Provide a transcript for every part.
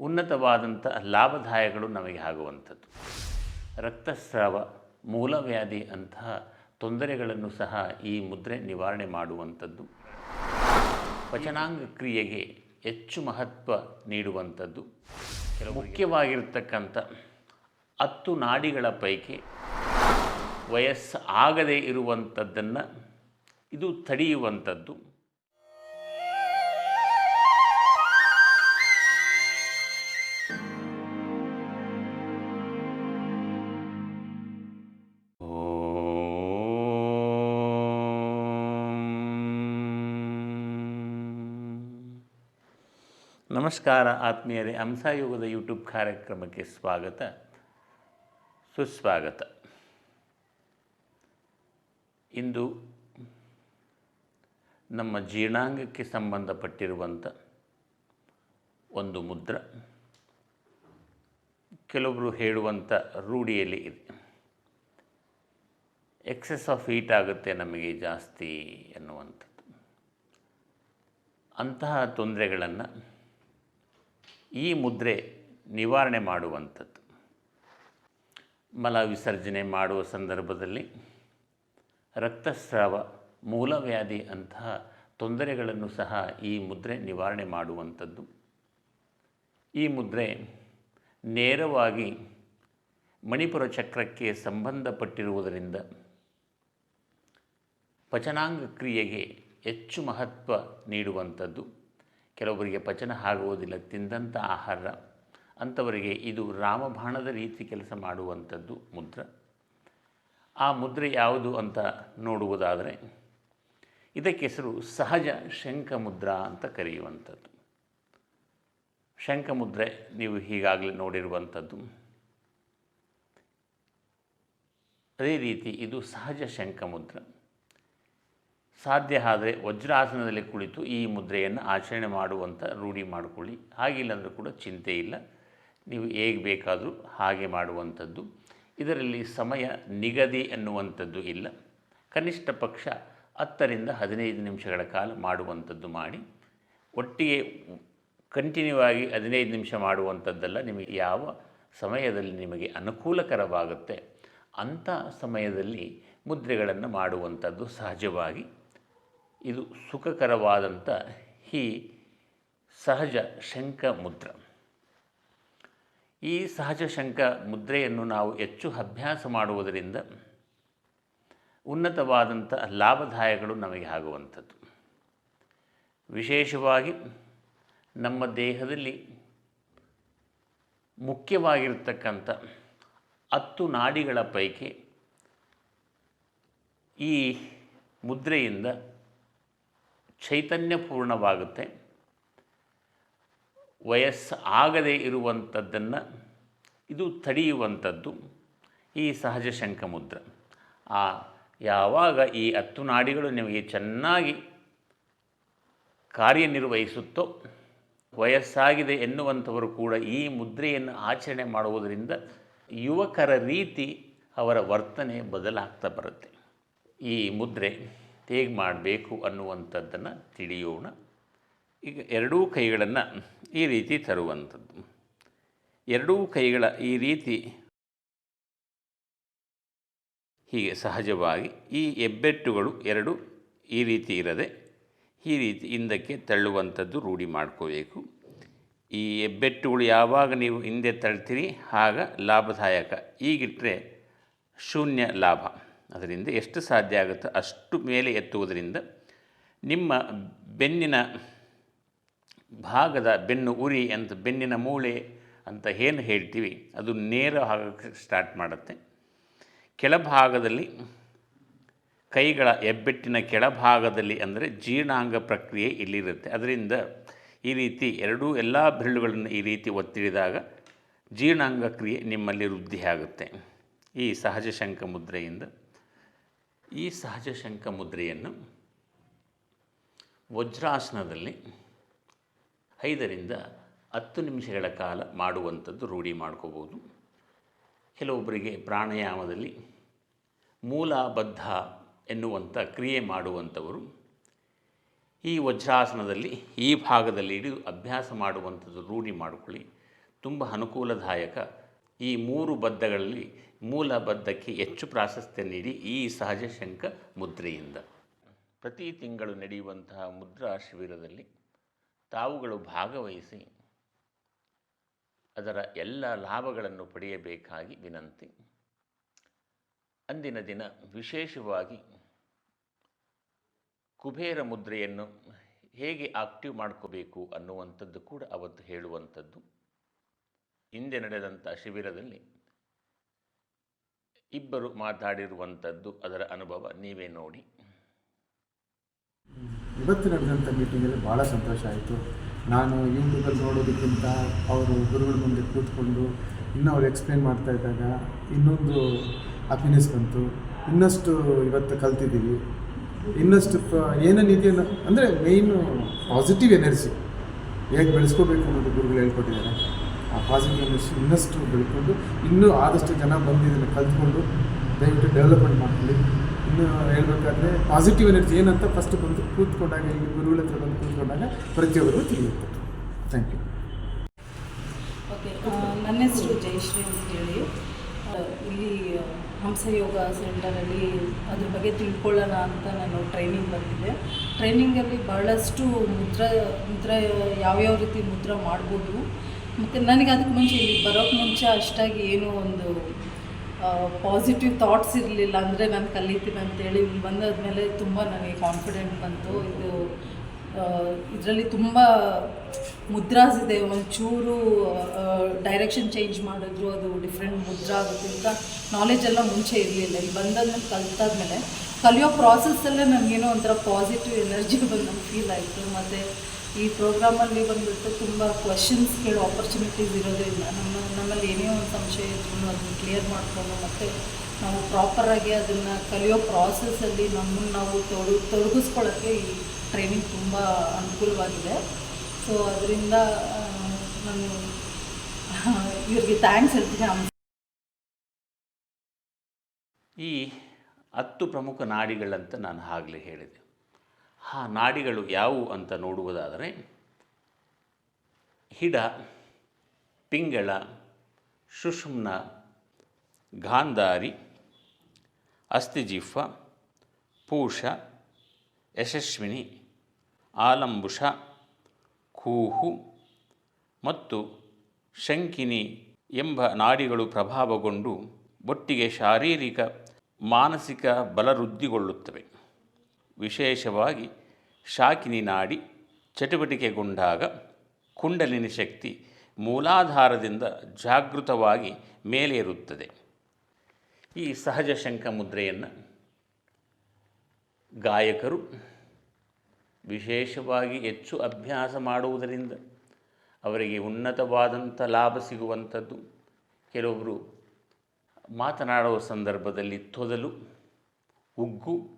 ಉನ್ನತವಾದಂಥ ಲಾಭದಾಯಗಳು ನಮಗೆ ಆಗುವಂಥದ್ದು. ರಕ್ತಸ್ರಾವ, ಮೂಲವ್ಯಾಧಿ ಅಂತಹ ತೊಂದರೆಗಳನ್ನು ಸಹ ಈ ಮುದ್ರೆ ನಿವಾರಣೆ ಮಾಡುವಂಥದ್ದು. ಪಚನಾಂಗ ಕ್ರಿಯೆಗೆ ಹೆಚ್ಚು ಮಹತ್ವ ನೀಡುವಂಥದ್ದು. ಮುಖ್ಯವಾಗಿರ್ತಕ್ಕಂಥ ಹತ್ತು ನಾಡಿಗಳ ಪೈಕಿ ವಯಸ್ಸು ಆಗದೇ ಇರುವಂಥದ್ದನ್ನು ಇದು ತಡೆಯುವಂಥದ್ದು. ನಮಸ್ಕಾರ ಆತ್ಮೀಯರೇ ಹಂಸಯೋಗದ ಯೂಟ್ಯೂಬ್ ಕಾರ್ಯಕ್ರಮಕ್ಕೆ ಸ್ವಾಗತ, ಸುಸ್ವಾಗತ. ಇಂದು ನಮ್ಮ ಜೀರ್ಣಾಂಗಕ್ಕೆ ಸಂಬಂಧಪಟ್ಟಿರುವಂಥ ಒಂದು ಮುದ್ರ ಕೆಲವರು ಹೇಳುವಂಥ ರೂಢಿಯಲ್ಲಿ ಇದೆ. ಎಕ್ಸೆಸ್ ಆಫ್ ಹೀಟ್ ಆಗುತ್ತೆ ನಮಗೆ ಜಾಸ್ತಿ ಎನ್ನುವಂಥದ್ದು. ಅಂತಹ ತೊಂದರೆಗಳನ್ನು ಈ ಮುದ್ರೆ ನಿವಾರಣೆ ಮಾಡುವಂಥದ್ದು. ಮಲ ವಿಸರ್ಜನೆ ಮಾಡುವ ಸಂದರ್ಭದಲ್ಲಿ ರಕ್ತಸ್ರಾವ, ಮೂಲವ್ಯಾಧಿ ಅಂತಹ ತೊಂದರೆಗಳನ್ನು ಸಹ ಈ ಮುದ್ರೆ ನಿವಾರಣೆ ಮಾಡುವಂಥದ್ದು. ಈ ಮುದ್ರೆ ನೇರವಾಗಿ ಮಣಿಪುರ ಚಕ್ರಕ್ಕೆ ಸಂಬಂಧಪಟ್ಟಿರುವುದರಿಂದ ಪಚನಾಂಗ ಕ್ರಿಯೆಗೆ ಹೆಚ್ಚು ಮಹತ್ವ ನೀಡುವಂಥದ್ದು. ಕೆಲವರಿಗೆ ಪಚನ ಆಗುವುದಿಲ್ಲ, ತಿಂದಂಥ ಆಹಾರ. ಅಂಥವರಿಗೆ ಇದು ರಾಮಬಾಣದ ರೀತಿ ಕೆಲಸ ಮಾಡುವಂಥದ್ದು ಮುದ್ರ. ಆ ಮುದ್ರೆ ಯಾವುದು ಅಂತ ನೋಡುವುದಾದರೆ, ಇದಕ್ಕೆ ಹೆಸರು ಸಹಜ ಶಂಖ ಮುದ್ರಾ ಅಂತ ಕರೆಯುವಂಥದ್ದು. ಶಂಖ ಮುದ್ರೆ ನೀವು ಹೀಗಾಗಲೇ ನೋಡಿರುವಂಥದ್ದು. ಅದೇ ರೀತಿ ಇದು ಸಹಜ ಶಂಖ ಮುದ್ರ. ಸಾಧ್ಯ ಆದರೆ ವಜ್ರಾಸನದಲ್ಲಿ ಕುಳಿತು ಈ ಮುದ್ರೆಯನ್ನು ಆಚರಣೆ ಮಾಡುವಂಥ ರೂಢಿ ಮಾಡಿಕೊಳ್ಳಿ. ಹಾಗಿಲ್ಲ ಅಂದರೂ ಕೂಡ ಚಿಂತೆ ಇಲ್ಲ. ನೀವು ಹೇಗೆ ಬೇಕಾದರೂ ಹಾಗೆ ಮಾಡುವಂಥದ್ದು. ಇದರಲ್ಲಿ ಸಮಯ ನಿಗದಿ ಅನ್ನುವಂಥದ್ದು ಇಲ್ಲ. ಕನಿಷ್ಠ ಪಕ್ಷ ಹತ್ತರಿಂದ ಹದಿನೈದು ನಿಮಿಷಗಳ ಕಾಲ ಮಾಡುವಂಥದ್ದು ಮಾಡಿ. ಒಟ್ಟಿಗೆ ಕಂಟಿನ್ಯೂ ಆಗಿ ಹದಿನೈದು ನಿಮಿಷ ಮಾಡುವಂಥದ್ದೆಲ್ಲ ನಿಮಗೆ ಯಾವ ಸಮಯದಲ್ಲಿ ನಿಮಗೆ ಅನುಕೂಲಕರವಾಗುತ್ತೆ ಅಂಥ ಸಮಯದಲ್ಲಿ ಮುದ್ರೆಗಳನ್ನು ಮಾಡುವಂಥದ್ದು ಸಹಜವಾಗಿ ಇದು ಸುಖಕರವಾದಂಥ ಈ ಸಹಜ ಶಂಖ ಮುದ್ರ. ಈ ಸಹಜ ಶಂಖ ಮುದ್ರೆಯನ್ನು ನಾವು ಹೆಚ್ಚು ಅಭ್ಯಾಸ ಮಾಡುವುದರಿಂದ ಉನ್ನತವಾದಂಥ ಲಾಭದಾಯಗಳು ನಮಗೆ ಆಗುವಂಥದ್ದು. ವಿಶೇಷವಾಗಿ ನಮ್ಮ ದೇಹದಲ್ಲಿ ಮುಖ್ಯವಾಗಿರ್ತಕ್ಕಂಥ ಹತ್ತು ನಾಡಿಗಳ ಪೈಕಿ ಈ ಮುದ್ರೆಯಿಂದ ಚೈತನ್ಯಪೂರ್ಣವಾಗುತ್ತೆ. ವಯಸ್ಸು ಆಗದೇ ಇರುವಂಥದ್ದನ್ನು ಇದು ತಡೆಯುವಂಥದ್ದು. ಈ ಸಹಜ ಶಂಖ ಮುದ್ರ ಆ ಯಾವಾಗ ಈ ಹತ್ತು ನಾಡಿಗಳು ನಿಮಗೆ ಚೆನ್ನಾಗಿ ಕಾರ್ಯನಿರ್ವಹಿಸುತ್ತೋ, ವಯಸ್ಸಾಗಿದೆ ಎನ್ನುವಂಥವರು ಕೂಡ ಈ ಮುದ್ರೆಯನ್ನು ಆಚರಣೆ ಮಾಡುವುದರಿಂದ ಯುವಕರ ರೀತಿ ಅವರ ವರ್ತನೆ ಬದಲಾಗ್ತಾ ಬರುತ್ತೆ. ಈ ಮುದ್ರೆ ಹೇಗೆ ಮಾಡಬೇಕು ಅನ್ನುವಂಥದ್ದನ್ನು ತಿಳಿಯೋಣ. ಈಗ ಎರಡೂ ಕೈಗಳನ್ನು ಈ ರೀತಿ ತರುವಂಥದ್ದು. ಎರಡೂ ಕೈಗಳ ಈ ರೀತಿ ಹೀಗೆ ಸಹಜವಾಗಿ ಈ ಹೆಬ್ಬೆಟ್ಟುಗಳು ಎರಡು ಈ ರೀತಿ ಇರದೆ ಈ ರೀತಿ ಹಿಂದಕ್ಕೆ ತಳ್ಳುವಂಥದ್ದು ರೂಢಿ ಮಾಡ್ಕೋಬೇಕು. ಈ ಹೆಬ್ಬೆಟ್ಟುಗಳು ಯಾವಾಗ ನೀವು ಹಿಂದೆ ತಳ್ತೀರಿ, ಆಗ ಲಾಭದಾಯಕ. ಈಗಿಟ್ಟರೆ ಶೂನ್ಯ ಲಾಭ. ಅದರಿಂದ ಎಷ್ಟು ಸಾಧ್ಯ ಆಗುತ್ತೋ ಅಷ್ಟು ಮೇಲೆ ಎತ್ತುವುದರಿಂದ ನಿಮ್ಮ ಬೆನ್ನಿನ ಭಾಗದ ಬೆನ್ನು ಉರಿ ಅಂತ ಬೆನ್ನಿನ ಮೂಳೆ ಅಂತ ಏನು ಹೇಳ್ತೀವಿ, ಅದು ನೇರ ಆಗಕ್ಕೆ ಸ್ಟಾರ್ಟ್ ಮಾಡುತ್ತೆ. ಕೆಳಭಾಗದಲ್ಲಿ ಕೈಗಳ ಹೆಬ್ಬೆಟ್ಟಿನ ಕೆಳಭಾಗದಲ್ಲಿ ಅಂದರೆ ಜೀರ್ಣಾಂಗ ಪ್ರಕ್ರಿಯೆ ಇಲ್ಲಿರುತ್ತೆ. ಅದರಿಂದ ಈ ರೀತಿ ಎರಡೂ ಎಲ್ಲ ಬೆರಳುಗಳನ್ನು ಈ ರೀತಿ ಒತ್ತಿಡಿದಾಗ ಜೀರ್ಣಾಂಗ ಕ್ರಿಯೆ ನಿಮ್ಮಲ್ಲಿ ವೃದ್ಧಿ ಆಗುತ್ತೆ ಈ ಸಹಜ ಶಂಖ ಮುದ್ರೆಯಿಂದ. ಈ ಸಹಜ ಶಂಖ ಮುದ್ರೆಯನ್ನು ವಜ್ರಾಸನದಲ್ಲಿ ಐದರಿಂದ ಹತ್ತು ನಿಮಿಷಗಳ ಕಾಲ ಮಾಡುವಂಥದ್ದು ರೂಢಿ ಮಾಡ್ಕೋಬೋದು. ಕೆಲವೊಬ್ಬರಿಗೆ ಪ್ರಾಣಾಯಾಮದಲ್ಲಿ ಮೂಲಬದ್ಧ ಎನ್ನುವಂಥ ಕ್ರಿಯೆ ಮಾಡುವಂಥವರು ಈ ವಜ್ರಾಸನದಲ್ಲಿ ಈ ಭಾಗದಲ್ಲಿ ಹಿಡಿದು ಅಭ್ಯಾಸ ಮಾಡುವಂಥದ್ದು ರೂಢಿ ಮಾಡಿಕೊಳ್ಳಿ. ತುಂಬ ಅನುಕೂಲದಾಯಕ ಈ ಮೂರು ಬದ್ಧಗಳಲ್ಲಿ ಮೂಲ ಬದ್ಧಕ್ಕೆ ಹೆಚ್ಚು ಪ್ರಾಶಸ್ತ್ಯ ನೀಡಿ ಈ ಸಹಜ ಶಂಕ ಮುದ್ರೆಯಿಂದ. ಪ್ರತಿ ತಿಂಗಳು ನಡೆಯುವಂತಹ ಮುದ್ರಾ ಶಿಬಿರದಲ್ಲಿ ತಾವುಗಳು ಭಾಗವಹಿಸಿ ಅದರ ಎಲ್ಲ ಲಾಭಗಳನ್ನು ಪಡೆಯಬೇಕಾಗಿ ವಿನಂತಿ. ಅಂದಿನ ದಿನ ವಿಶೇಷವಾಗಿ ಕುಬೇರ ಮುದ್ರೆಯನ್ನು ಹೇಗೆ ಆಕ್ಟಿವ್ ಮಾಡ್ಕೋಬೇಕು ಅನ್ನುವಂಥದ್ದು ಕೂಡ ಅವತ್ತು ಹೇಳುವಂಥದ್ದು. ಹಿಂದೆ ನಡೆದಂಥ ಶಿಬಿರದಲ್ಲಿ ಇಬ್ಬರು ಮಾತಾಡಿರುವಂಥದ್ದು ಅದರ ಅನುಭವ ನೀವೇ ನೋಡಿ. ಇವತ್ತು ನಡೆದಂಥ ಮೀಟಿಂಗಲ್ಲಿ ಭಾಳ ಸಂತೋಷ ಆಯಿತು. ನಾನು ಯೂಟ್ಯೂಬಲ್ಲಿ ನೋಡೋದಕ್ಕಿಂತ ಅವರು ಗುರುಗಳ ಮುಂದೆ ಕೂತ್ಕೊಂಡು ಇನ್ನೂ ಅವ್ರು ಎಕ್ಸ್ಪ್ಲೇನ್ ಮಾಡ್ತಾ ಇದ್ದಾಗ ಇನ್ನೊಂದು ಹ್ಯಾಪಿನೆಸ್ ಬಂತು. ಇನ್ನಷ್ಟು ಇವತ್ತು ಕಲ್ತಿದ್ದೀವಿ. ಇನ್ನಷ್ಟು ಪ- ಏನೇನಿದೆಯೋ ಅಂದರೆ ಮೇಯ್ನು ಪಾಸಿಟಿವ್ ಎನರ್ಜಿ ಹೇಗೆ ಬೆಳೆಸ್ಕೋಬೇಕು ಅನ್ನೋದು ಗುರುಗಳು ಹೇಳ್ಕೊಟ್ಟಿದ್ದಾರೆ. ಆ ಪಾಸಿಟಿವ್ ಎನರ್ಜಿ ಇನ್ನಷ್ಟು ಬೆಳ್ಕೊಂಡು ಇನ್ನೂ ಆದಷ್ಟು ಜನ ಬಂದು ಇದನ್ನು ಕಲ್ತ್ಕೊಂಡು ದಯವಿಟ್ಟು ಡೆವಲಪ್ಮೆಂಟ್ ಮಾಡ್ಕೊಳ್ಳಿ. ಇನ್ನು ಹೇಳಬೇಕಾದ್ರೆ ಪಾಸಿಟಿವ್ ಎನರ್ಜಿ ಏನಂತ ಫಸ್ಟ್ ಬಂದು ಕೂತ್ಕೊಂಡಾಗ, ಇಲ್ಲಿ ಗುರುಗಳ ಹತ್ರ ಬಂದು ಕೂತ್ಕೊಂಡಾಗ ಪ್ರತಿಯೊಬ್ಬರಿಗೂ ತಿಳಿಯುತ್ತೆ. ಥ್ಯಾಂಕ್ ಯು ಓಕೆ ನನ್ನ ಹೆಸರು ಜಯಶ್ರೀ ಅಂತ ಹೇಳಿ. ಇಲ್ಲಿ ಇಲ್ಲಿ ಹಂಸಯೋಗ ಸೆಂಟರಲ್ಲಿ ಅದ್ರ ಬಗ್ಗೆ ತಿಳ್ಕೊಳ್ಳೋಣ ಅಂತ ನಾನು ಟ್ರೈನಿಂಗ್ ಬಂದಿದ್ದೆ ಟ್ರೈನಿಂಗಲ್ಲಿ ಬಹಳಷ್ಟು ಮುದ್ರ ಮುದ್ರ, ಯಾವ್ಯಾವ ರೀತಿ ಮುದ್ರ ಮಾಡ್ಬೋದು ಮತ್ತು ನನಗೆ ಅದಕ್ಕೆ ಮುಂಚೆ ಇಲ್ಲಿ ಬರೋಕ್ಕೆ ಮುಂಚೆ ಅಷ್ಟಾಗಿ ಏನೂ ಒಂದು ಪಾಸಿಟಿವ್ ಥಾಟ್ಸ್ ಇರಲಿಲ್ಲ ಅಂದರೆ ನಾನು ಕಲಿತೀನಿ ಅಂತೇಳಿ ಇಲ್ಲಿ ಬಂದಾದಮೇಲೆ ತುಂಬ ನನಗೆ ಕಾನ್ಫಿಡೆಂಟ್ ಬಂತು. ಇದು ಇದರಲ್ಲಿ ತುಂಬ ಮುದ್ರಾಸ್ ಇದೆ ಒಂಚೂರು ಡೈರೆಕ್ಷನ್ ಚೇಂಜ್ ಮಾಡಿದ್ರು, ಅದು ಡಿಫ್ರೆಂಟ್ ಮುದ್ರಾ ಆಗುತ್ತೆ ಅಂತ ನಾಲೆಜ್ ಎಲ್ಲ ಮುಂಚೆ ಇರಲಿಲ್ಲ. ಇಲ್ಲಿ ಬಂದಾದ್ಮೇಲೆ ಕಲ್ತಾದ್ಮೇಲೆ, ಕಲಿಯೋ ಪ್ರಾಸೆಸ್ಸಲ್ಲೇ ನನಗೇನೋ ಒಂಥರ ಪಾಸಿಟಿವ್ ಎನರ್ಜಿ ಬಂದು ಫೀಲ್ ಆಯಿತು. ಮತ್ತು ಈ ಪ್ರೋಗ್ರಾಮಲ್ಲಿ ಬಂದುಬಿಟ್ಟು ತುಂಬ ಕ್ವಶನ್ಸ್ ಕೇಳೋ ಆಪರ್ಚುನಿಟೀಸ್ ಇರೋದ್ರಿಂದ ನಮ್ಮ, ನಮ್ಮಲ್ಲಿ ಏನೇ ಒಂದು ಸಂಶಯ ಇದ್ರೂ ಅದನ್ನು ಕ್ಲಿಯರ್ ಮಾಡಿಕೊಂಡು ಮತ್ತು ನಾವು ಪ್ರಾಪರಾಗಿ ಅದನ್ನು ಕಲಿಯೋ ಪ್ರಾಸೆಸ್ಸಲ್ಲಿ ನಮ್ಮನ್ನು ನಾವು ತೊಡ ತೊಡಗಿಸ್ಕೊಳ್ಳೋಕ್ಕೆ ಈ ಟ್ರೈನಿಂಗ್ ತುಂಬ ಅನುಕೂಲವಾಗಿದೆ. ಸೊ ಅದರಿಂದ ನಾನು, ಇವ್ರಿಗೆ ಥ್ಯಾಂಕ್ಸ್ ಹೇಳ್ತೀನಿ. ಈ ಹತ್ತು ಪ್ರಮುಖ ನಾಡಿಗಳಂತ ನಾನು ಆಗಲೇ ಹೇಳಿದೆ. ಆ ನಾಡಿಗಳು ಯಾವುವು ಅಂತ ನೋಡುವುದಾದರೆ ಹಿಡ, ಪಿಂಗಳ, ಶುಷ್ಮ್ನ, ಗಾಂಧಾರಿ, ಅಸ್ಥಿಜಿಫ, ಪೂಷ, ಯಶಸ್ವಿನಿ, ಆಲಂಬುಷ, ಕೂಹು ಮತ್ತು ಶಂಕಿನಿ ಎಂಬ ನಾಡಿಗಳು ಪ್ರಭಾವಗೊಂಡು ಒಟ್ಟಿಗೆ ಶಾರೀರಿಕ, ಮಾನಸಿಕ ಬಲವೃದ್ಧಿಗೊಳ್ಳುತ್ತವೆ. ವಿಶೇಷವಾಗಿ ಶಾಕಿನಿ ನಾಡಿ ಚಟುವಟಿಕೆಗೊಂಡಾಗ ಕುಂಡಲಿನಿ ಶಕ್ತಿ ಮೂಲಾಧಾರದಿಂದ ಜಾಗೃತವಾಗಿ ಮೇಲೇರುತ್ತದೆ. ಈ ಸಹಜ ಶಂಖ ಮುದ್ರೆಯನ್ನು ಗಾಯಕರು ವಿಶೇಷವಾಗಿ ಹೆಚ್ಚು ಅಭ್ಯಾಸ ಮಾಡುವುದರಿಂದ ಅವರಿಗೆ ಉನ್ನತವಾದಂಥ ಲಾಭ ಸಿಗುವಂಥದ್ದು. ಕೆಲವೊಬ್ಬರು ಮಾತನಾಡುವ ಸಂದರ್ಭದಲ್ಲಿ ತೊದಲು, ಉಗ್ಗು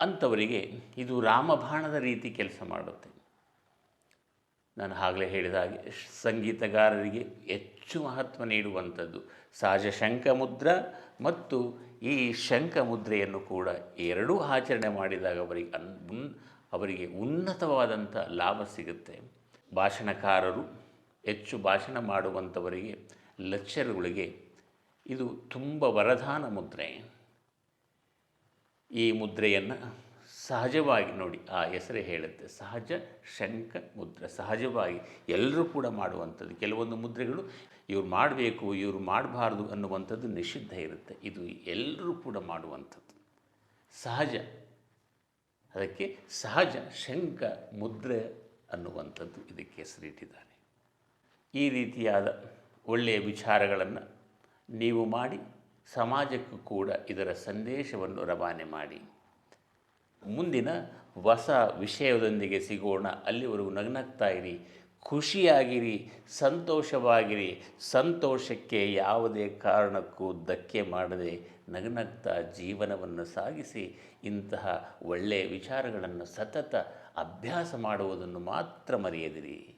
ಅಂಥವರಿಗೆ ಇದು ರಾಮಬಾಣದ ರೀತಿ ಕೆಲಸ ಮಾಡುತ್ತೆ. ನಾನು ಆಗಲೇ ಹೇಳಿದ ಹಾಗೆ ಸಂಗೀತಗಾರರಿಗೆ ಹೆಚ್ಚು ಮಹತ್ವ ನೀಡುವಂಥದ್ದು ಸಹಜ ಶಂಖ ಮುದ್ರ ಮತ್ತು ಈ ಶಂಖ ಮುದ್ರೆಯನ್ನು ಕೂಡ ಎರಡೂ ಆಚರಣೆ ಮಾಡಿದಾಗ ಅವರಿಗೆ ಅನ್ ಉನ್ ಅವರಿಗೆ ಉನ್ನತವಾದಂಥ ಲಾಭ ಸಿಗುತ್ತೆ. ಭಾಷಣಕಾರರು ಹೆಚ್ಚು ಭಾಷಣ ಮಾಡುವಂಥವರಿಗೆ ಲೆಕ್ಚರ್ಗಳಿಗೆ ಇದು ತುಂಬ ವರದಾನ ಮುದ್ರೆ. ಈ ಮುದ್ರೆಯನ್ನು ಸಹಜವಾಗಿ ನೋಡಿ ಆ ಹೆಸರೇ ಹೇಳುತ್ತೆ. ಸಹಜ ಶಂಖ ಮುದ್ರೆ. ಸಹಜವಾಗಿ ಎಲ್ಲರೂ ಕೂಡ ಮಾಡುವಂಥದ್ದು. ಕೆಲವೊಂದು ಮುದ್ರೆಗಳು ಇವ್ರು ಮಾಡಬೇಕು, ಇವರು ಮಾಡಬಾರ್ದು ಅನ್ನುವಂಥದ್ದು ನಿಷಿದ್ಧ ಇರುತ್ತೆ. ಇದು ಎಲ್ಲರೂ ಕೂಡ ಮಾಡುವಂಥದ್ದು. ಸಹಜ. ಅದಕ್ಕೆ ಸಹಜ ಶಂಖ ಮುದ್ರೆ ಅನ್ನುವಂಥದ್ದು ಇದಕ್ಕೆ ಹೆಸರಿಟ್ಟಿದ್ದಾರೆ. ಈ ರೀತಿಯಾದ ಒಳ್ಳೆಯ ವಿಚಾರಗಳನ್ನು ನೀವು ಮಾಡಿ ಸಮಾಜಕ್ಕೂ ಕೂಡ ಇದರ ಸಂದೇಶವನ್ನು ರವಾನೆ ಮಾಡಿ. ಮುಂದಿನ ಹೊಸ ವಿಷಯದೊಂದಿಗೆ ಸಿಗೋಣ. ಅಲ್ಲಿವರೆಗೂ ನಗ್ನಗ್ತಾ ಇರಿ. ಖುಷಿಯಾಗಿರಿ. ಸಂತೋಷವಾಗಿರಿ. ಸಂತೋಷಕ್ಕೆ ಯಾವುದೇ ಕಾರಣಕ್ಕೂ ಧಕ್ಕೆ ಮಾಡದೆ ನಗನಗ್ತಾ ಜೀವನವನ್ನು ಸಾಗಿಸಿ ಇಂತಹ ಒಳ್ಳೆಯ ವಿಚಾರಗಳನ್ನು ಸತತ ಅಭ್ಯಾಸ ಮಾಡುವುದನ್ನು ಮಾತ್ರ ಮರೆಯದಿರಿ.